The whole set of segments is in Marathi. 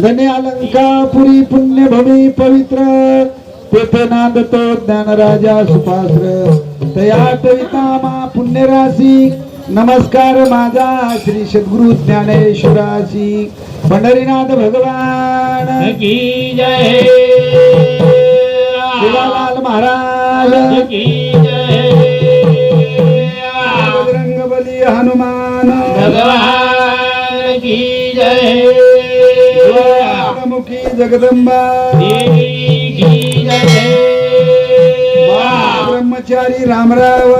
धने अलंकापुरी पुण्यभूमी पवित्र तेथे नांदतो ज्ञानराजा सुपात्र तया कविता पुण्यराशी नमस्कार माझा श्री सद्गुरु ज्ञानेश्वराशी पंढरीनाथ भगवान. की जय. शिवालाल महाराज. की जय. बजरंग बली हनुमान. भगवान की जय. जगदंबा। ब्रह्मचारी रामराव।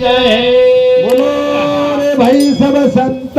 जय बोलो रे भाई सब संत।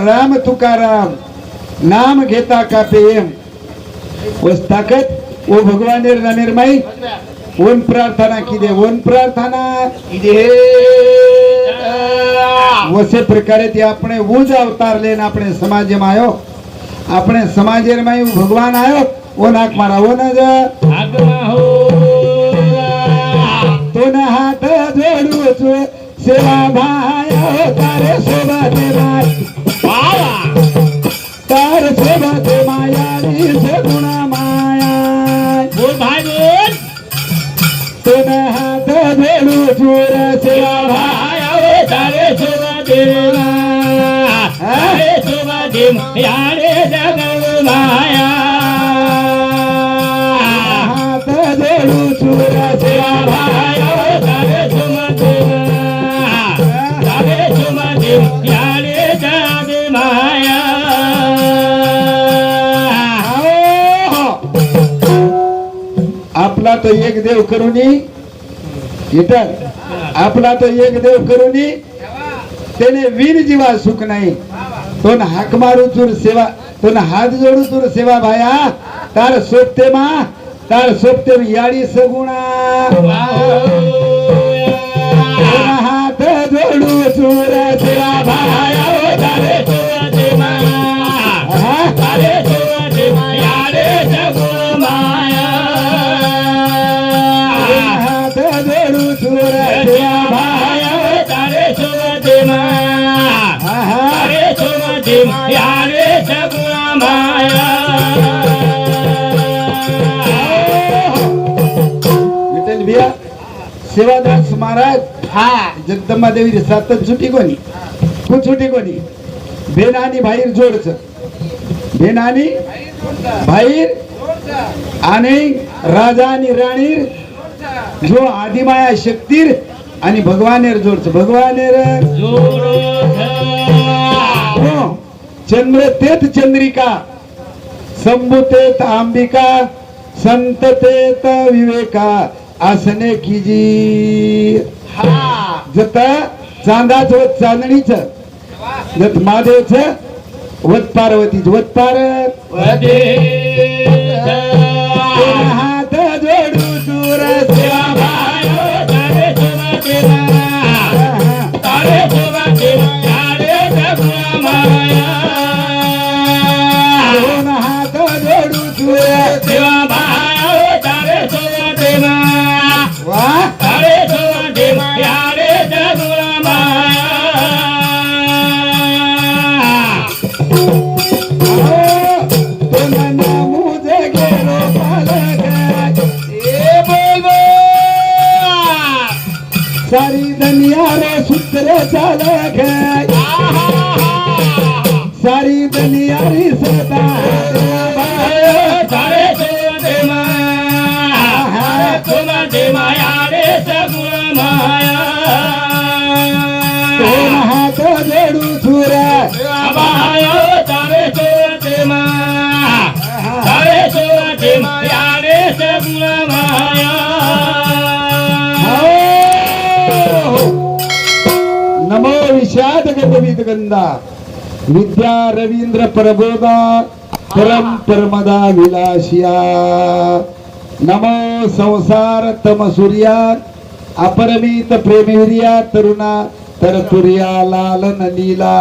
तुकाराम तुकाराम नाम घेता का प्रेम वस ताकत ओ भगवान निर्माई ओन प्रार्थना किदे ओन प्रार्थना वसे प्रकारे ते આપણે ઉજ અવતાર લઈને આપણે સમાજમાં આવ્યો આપણે સમાજમાં આવ્યું ભગવાન આવ્યો ઓ નાક મારા ઓ ન જ આગમાં હો તો ના હાથ જોડું છું સેવા ભાઈ તારે શોભા દે વાવા तर सोबत मायारी सगुणा माया बोल भाई बोल. तुम हात भेळू चूर सेवा भाया सारे शोभा देवा अरे शोभा देव यारे जगव माया. हाथ भेळू चूर सेवा भाया तर एक देव करुणी इतर आपला तर एक देव करुणी त्याने वीर जीवा सुख नाही. पण हाक मारू चूर सेवा पण हात जोडू चूर सेवा भाया तार सोपते मा तार सोपते याडी सगुणा. हात जोडू चूर सेवा भाया महाराज हा जगदंबा देवी सातच सुटी कोणी? खूप सुटी कोणी? बेन आणि बाहेर जोडच. बेन आणि बाहेर आणि राजा आणि राणीर जो आदिमाया शक्तीर आणि भगवानेर जोडच. भगवानेर हो, चंद्र तेत चंद्रिका संभुतेत अंबिका संततेत विवेका. आसने किजी जत चांदाच वत चांदणीच जत महादेवच वत पार्वतीच वत पार सरो चलो गए सारी दुनिया सदा गदविद गंधा विद्या रवींद्र प्रबोधा परम परमदा विलासिया. नमो संसार तम सूर्या अपरमित प्रेमिर्या तरुणा तरतुर्या लालन लीला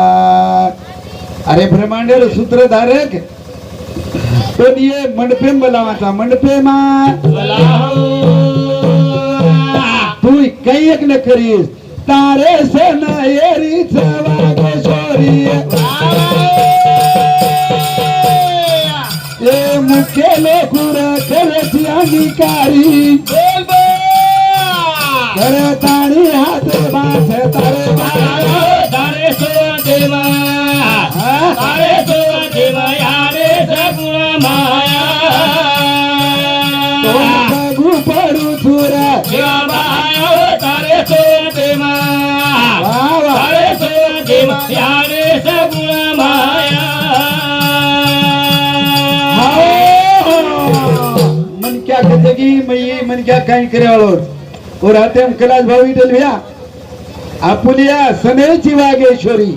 अरे ब्रह्मांडेर सूत्रधारक. तो ये मंडपेम बोलावाचा मंडपेमा तू काही एक न करीस. तारे सन एरीच वागेश्वरी ए मुख्य लोकुर करची अंगीकारी करताणी हात बास तारे बाळा. सोते माया रे सगुण माया मन क्या कथगी मई मन क्या काही करेवाळो और आते हम कैलाश भाऊ विठ्ठल भैया आपुलिया सनेची वागेश्वरी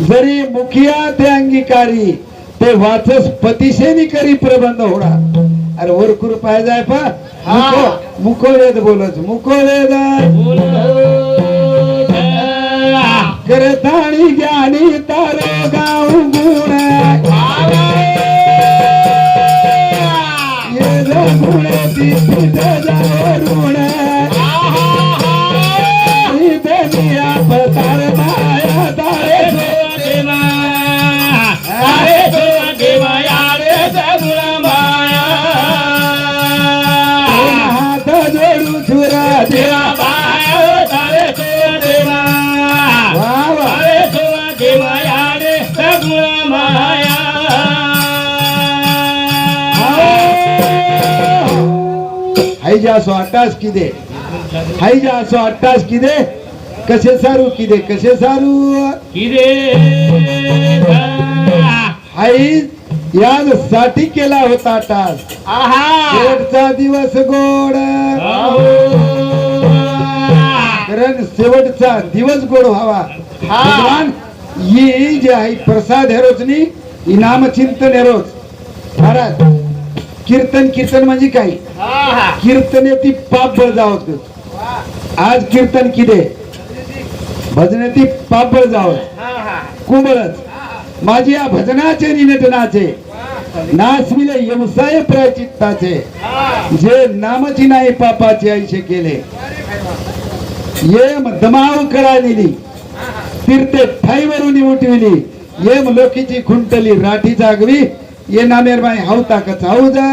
जरी मुखिया ते अंगीकारी ते वाचस पतिशेनी करी प्रबंध होडा। अरे वर कृपा जाय पा। मुको वेद बोलच मुको वेद। करताणी ज्ञानी तारो गाव गुण असो अट्टास किदे असो अट्टास किदे कसे सारू किदे कसे सारू किरे हाई याजसाठी केला होता टास आहा शेवटचा दिवस गोड कारण शेवटचा दिवस गोड व्हावा भगवान ही जे आहे प्रसाद हेरोचनी इनाम चिंतन हेरोच महाराज कीर्तन कीर्तन म्हणजे काय? कीर्तने ती पाप बळजावत आज कीर्तन किदे भजने ती पाप बळजावत कुंबळच माझी या भजनाचे निनटनाचे नासविले व्यवसाय प्रायचित्ताचे. जे नामची नाही पापाचे ऐशे केले. येम दमाव कळालेली तीर्थे ठाईवरून उठविली. येम लोकीची खुंटली राठी जागवी. ये नामेर माय हावता कचा हाऊ जा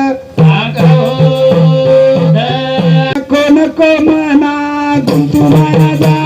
नको नको मना गुंतू माया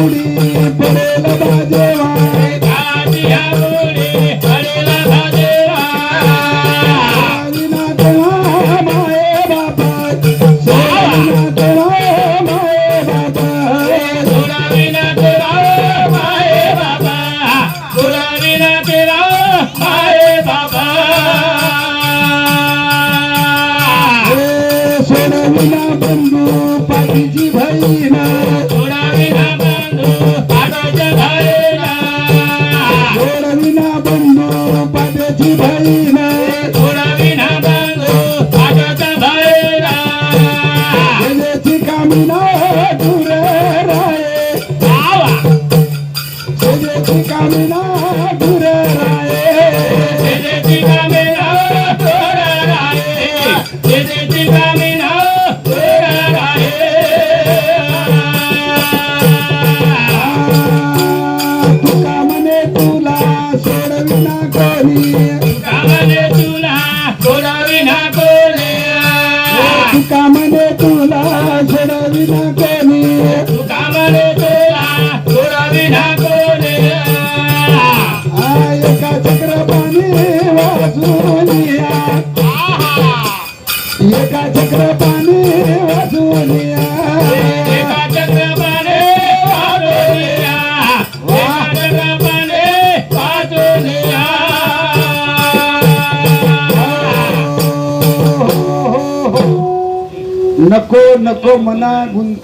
嗯。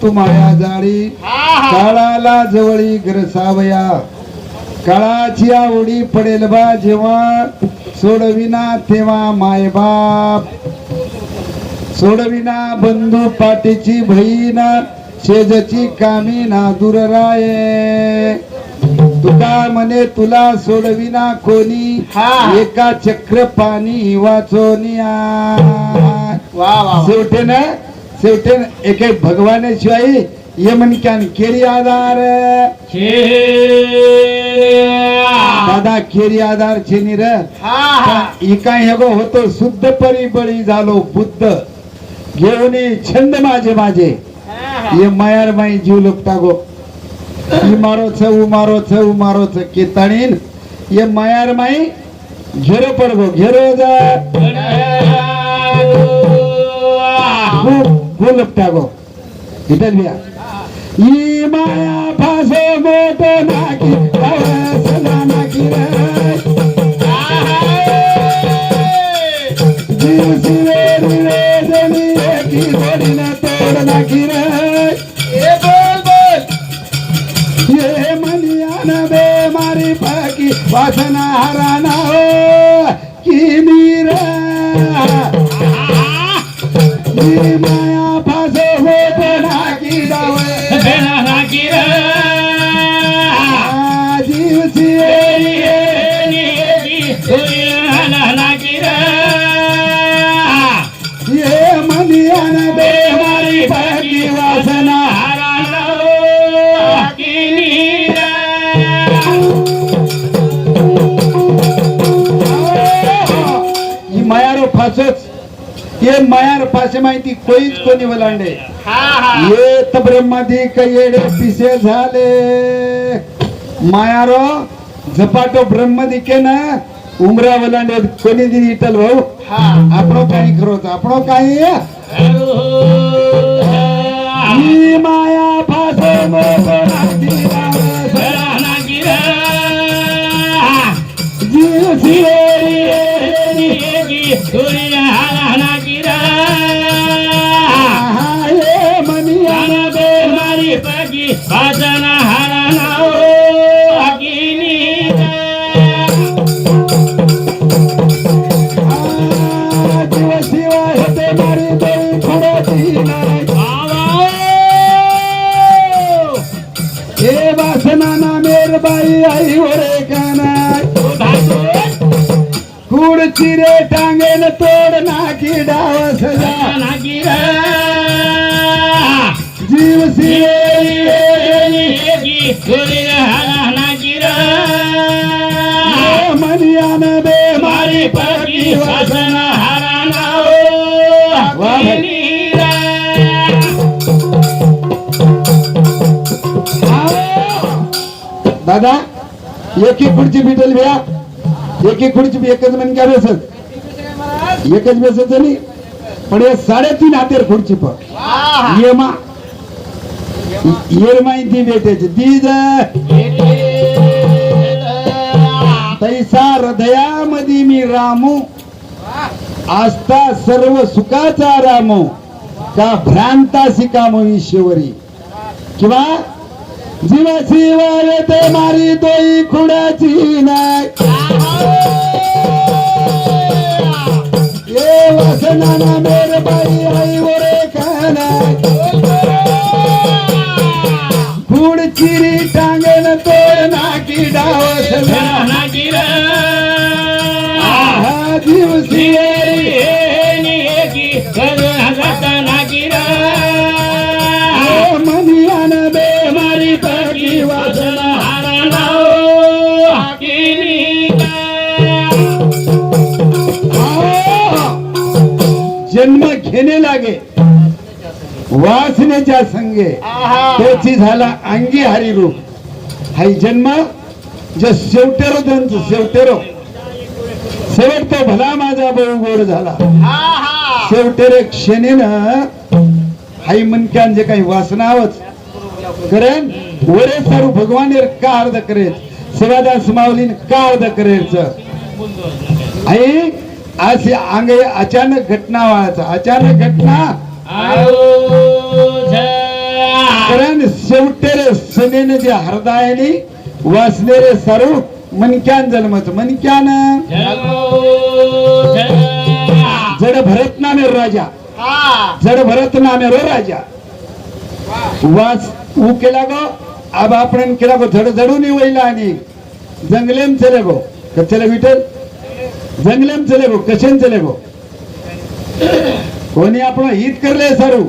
गुंतू माया जाळी काळाला जवळी ग्रसावया काळाची आवडी पडेल बा जेव्हा सोडविना तेव्हा मायबाप सोडविना बंधू पाटीची बहीण शेजची कामी ना दूर राये. तुका म्हणे तुला सोडविना कोणी. एका चक्र पाणी वाचोनिया. वा वा. शेवटे ना शेवटे एक एक भगवानाशिवाय यमनक्यान केरी आधार. दादा केरी आधार छे नि र इका हेगो होतो शुद्ध परिबळी झालो बुद्ध. घेऊन छंद माझे माझे. ये मायार माई जीव लोकता गो मारो छ उ मारो छ उ मारो छ केताणीन. ये मायार माई घेरो पडगो घेरो जा. गो लोकता गो इथं लिहा ई माया फासो मोठो नाकी सला नाकी रे. जीव शिवे रिवे जनी एकी जोडीनं तोड नाकी रे. ये मनियान बे मारी पाकी वासना हराना हो की मीरा? ई माया ये मायार पासे माहिती कोईच कोणी वलांडे. ये तब्रह्माधिक येडे पिसे झाले. मायारो झपाटो ब्रह्मादी के ना उमरा वलांडे कोणी दिली इटल भाऊ? आपण काही तो आपण काही? माया फासे जीव वासना दादा एक एक खुर्ची भेटेल भ्या. एक एक खुर्ची एकच म्हण काय बेसत एकच बेसत नाही पण हे साडेतीन हातेर खुर्ची पण. ये येर माहिती भेटायची दीज तैसा हृदयामध्ये मी रामू आस्था सर्व सुखाचा रामो का भ्रांता शिकामो ईश्वरी किंवा जीवाची वाळते मारी तोई खुडाची नाही ये वासना ना मेरे बाई आई खुड चिरी टांगेन तोड नाकी डावसला आहा जीव सियरी जन्म घेणे लागे. वासनेच्या संगे. त्याची झाला अंगी हरी रूप. हाई जन्म जो शेवटेरो दंत शेवटेरो. शेवटतो भला माझा बहु गोड झाला. शेवटेरे क्षणेनं हाई मनक्यान जे काही वासनावच. करेन? वरे सारू भगवान का अर्ध करेल सेवादास माऊलीन का अर्ध करेच आई असे अंग अचानक घटना व्हायचं. अचानक घटना? कारण शेवटेरे सनेने जे हृदयाने वाचलेले सर्व मनक्यान जन्मच. मनक्यान? जड भरत नामे राजा. जड भरत नामे रो राजा. वास ऊ केला गो अब आपण केला गो झड झडून वैला आणि जंगलेम चले गो. चले विठल जंगलेम चले गो कशेन चले गो कोणी आपण हित करले सारू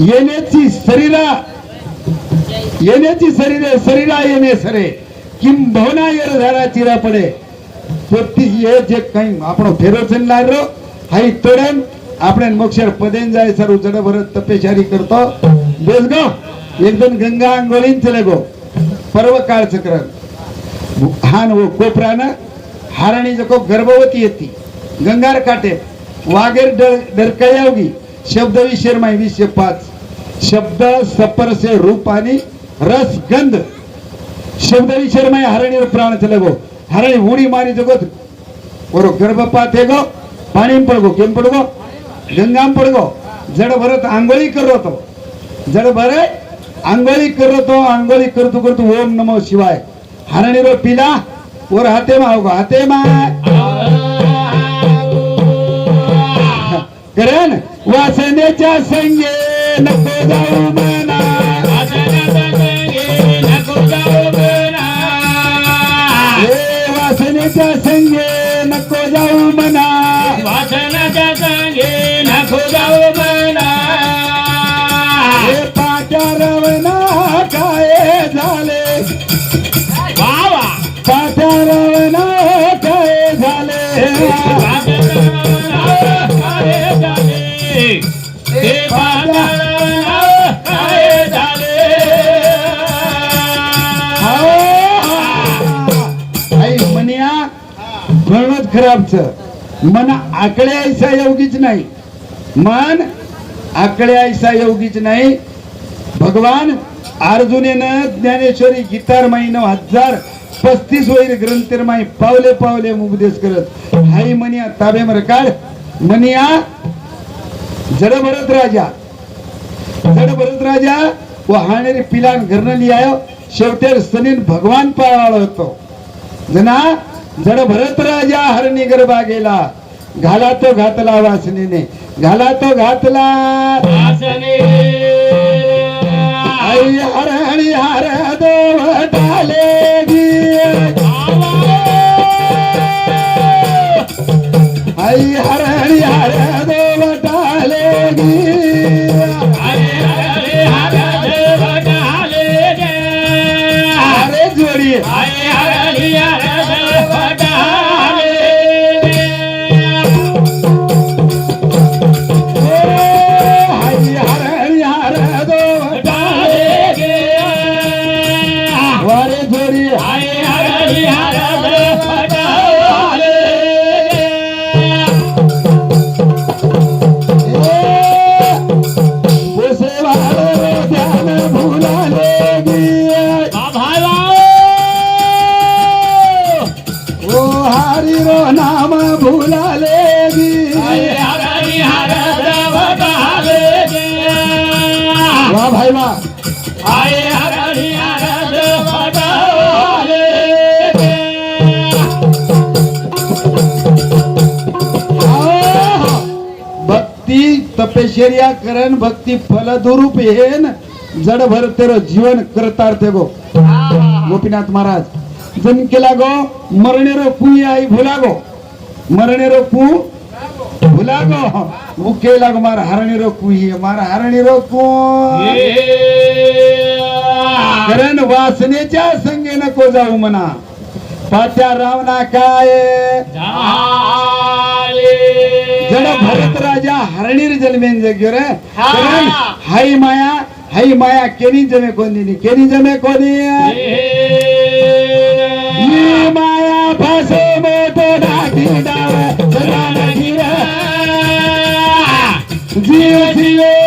येण्याची शरीरा येण्याची शरीरे शरीरा येणे सरे किंबहुना येर झाडा चिरा पडे પોતી એ જે કઈ આપણો ફેરો છે ને લાયરો હાઈ તોડન આપણે મોક્ષર પદેન જાય સરું જડ ભરત તપેચારી કરતો બેસ ગો એકદમ ગંગા આંગોળીન ચલે ગો પર્વ કાળ ચક્ર હાન વો કોપરાના हाराणी जको गर्भवती येती. गंगार काटे वागेर डर डरकळ्यावगी शब्द विशेर विशे पाच. शब्द सपरसे रूप आणि रस गंध. शब्द विशेर माय हरणीर प्राण चलगो हरणी उडी मारी जगो बरो गर्भपात हे गो पाणी पडगो केम पडगो गंगाम पडगो. जड भरत आंघोळी करतो जड भरे आंघोळी करतो आंघोळी करतो करतो ओम नमो शिवाय. हरणीरो पिला मा हो हाते मा करण वासनेच्या संगे नको जाऊ खराबच मन आकडे ऐसा योगीच नाही. मन आकडे ऐसा योगीच नाही. भगवान अर्जुनेनं ज्ञानेश्वरी गीतार नऊ हजार पस्तीस वैर ग्रंथेरमाई पावले पावले उपदेश करत. हाई मनिया ताबे मरकाळ मनिया जड भरत राजा. जड भरत राजा व हाणेरी पिलान घरनं लिहायो. शेवटेर सनीन भगवान पाळाळो होतो. जना जड भरत राजा हरणी गरबा गेला घाला तो घातला वासनेने घाला तो घातला वासने. हरणी हर दोवटाले गी वा भाई वा आये हरे हरे भटाले गे आह! भक्ती तपेश्वर्या करण भक्ती फलदुरूप हेन जड भर तेरो जीवन करतार्थ गो. गोपीनाथ महाराज जन केला गो मरणे रो पू आई भुला गो. मरणे रो पू वो केला गो मार हरणी रो पू मार हरणी रो पू कारण वासनेच्या संगे नको जाऊ म्हणा. पात्या रावणा काय? जड भरत राजा हरणीर जन्मेन जग्यो रे. कारण हाई माया हाई माया केनी जमे कोणी केनी जमे कोणी? माया फासे मोठो डाकी डाव. जीव जीव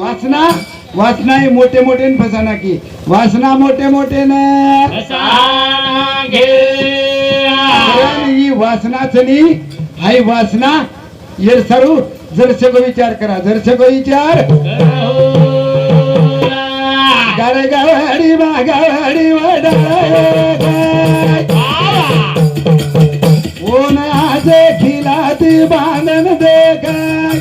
वासना वासना हे मोठे मोठे फसाना की. वासना मोठे मोठे ही वासनाच नी हाय वासना सरू सर्व जरसको विचार करा. जरसको विचार. गाडे गाडी मागाडी ओनाचे खिलाती बांधन देखाय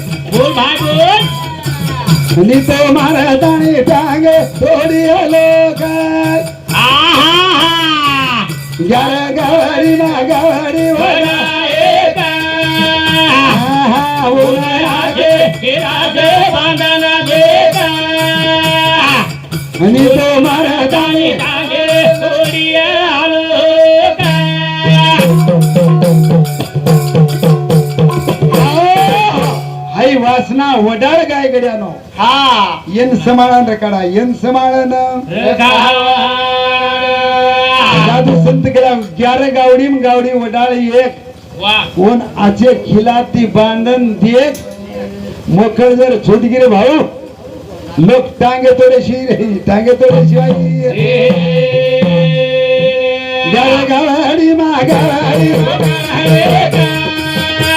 नि तो महाराजाने टांगे थोडी लोक गाड्या गाडी मागाडी आणि वडाळ गाय गड्यानो येन समाळन रकाडा येन समाळन साधू संत गेला ग्यार गावडी म गावडी वडाळ एक कोण आचे खिलाती बांधन देत मोकळ जर छोटगिरे भाऊ लोक टांगे तोडेशी टांगे तोडेशिवाय ग्यार गावडी मागाडी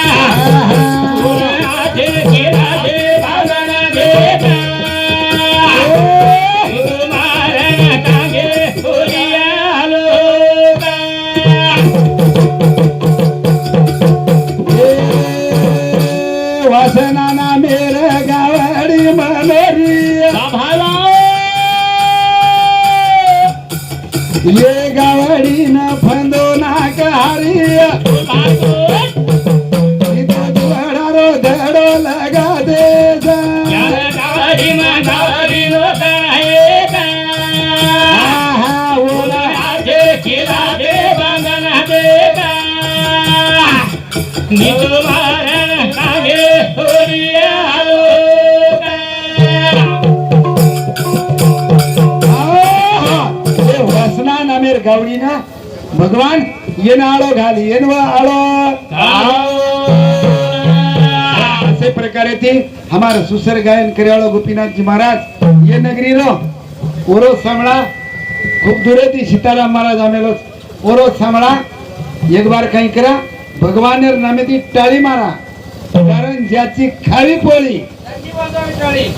वासनाना येन आळो घाल येन व आळो असे प्रकारे ती हमारा सुसर गायन करेवाळो गोपीनाथजी महाराज ये नगरी रो ओरो सांभळा खूप दूर ती सीताराम महाराज आमेलो ओरो सांभळा एक बार काही करा भगवानेर नामे ती टाळी मारा कारण ज्याची खावी पोळी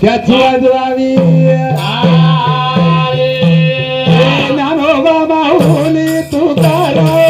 त्याची वाजवावी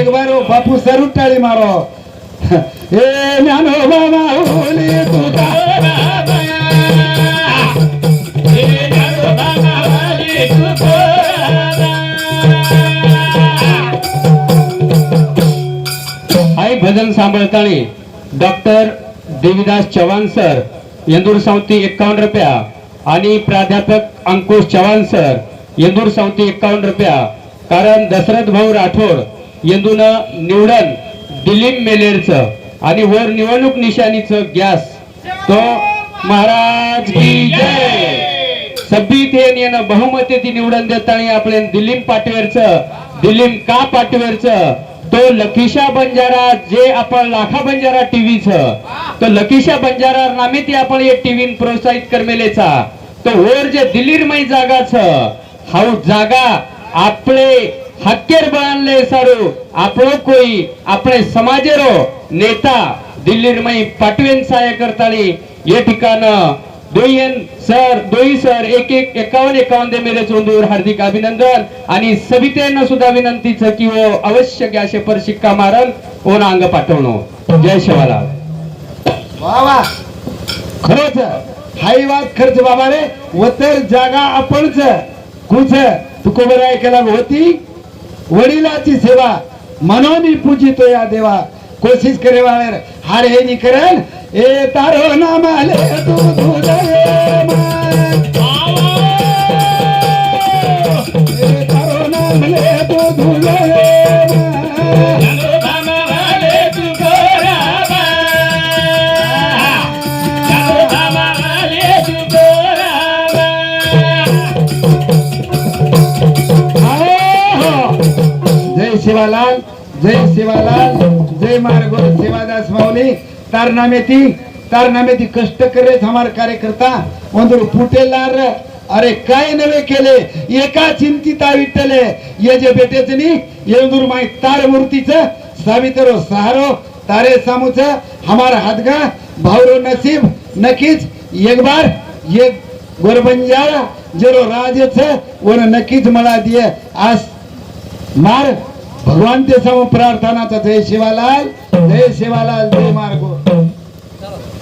एक बार बापू मारो. बाबा तू आई भजन सांभाळताना डॉक्टर देवीदास चव्हाण सर यंदूर सावती एकावन्न रुपया आणि प्राध्यापक अंकुश चव्हाण सर येंदूर सावती एक्कावन्न रुपया. कारण दशरथ भाऊ राठोड इंदून निवडण दिलीप मेलेरचं आणि वर निवडणूक निशाणीचं गॅस. तो महाराज की जय. सब्बीत येणं बहुमते ती निवडून देताना आपले दिलीप पाटवेरचं दिलीप का पाटवेरचं? तो लकीशा बंजारा जे आपण लाखा बंजारा टीव्हीचं. तो लकीशा बंजारा नामे ती आपण एक टीव्ही प्रोत्साहित करमेलेचा. तो वर जे दिलीरमय जागाच हाऊ जागा आपले हक्केर बळानले सारू आपलो कोई आपले समाजेरो नेता दिल्लीरमय पाटवेन सहाय्य करताली ये ठिकाण दोयन सर दोई सर एक एक एकावन्न एकावन्न दे मेरे चोंदूर हार्दिक अभिनंदन आणि सवितेनं सुद्धा विनंतीचं की वो अवश्य गॅशे पर शिक्का मारन ओन अंग पाठवणं. जय शिवालाल. वा खरंच हाई वाद खर्च बाबा रे व तर जागा आपणच. कुछ तुको बरं ऐकायला होती? वडिलाची सेवा मनोनी पूजितो या देवा. कोशिश करे वाळेर हार हे नी करन ए तारो नाम आले तू तुझे ए तारो नाम जय शिवालाल जय मार्गो सेवादास माऊली तार नामेती तार नामेती कष्ट करे हमार कार्यकर्ता ಒಂದರು ಪುಟೆಲ್ಲಾರ अरे काय नवे केले एका चिंतिता विठ्ठले ये जे भेटेच नी येंदूर माय तार मूर्तीच सावित्रो सहारो तारे सामूच हमार हातगा भावरो नसीब नक्कीच एक बार ये गोरबंजारा जेरो राजेच वन नक्कीच मला दिये आज मार भगवान ते सम प्रार्थनाचा जय शिवालाल जय शिवालाल जय मार्गो.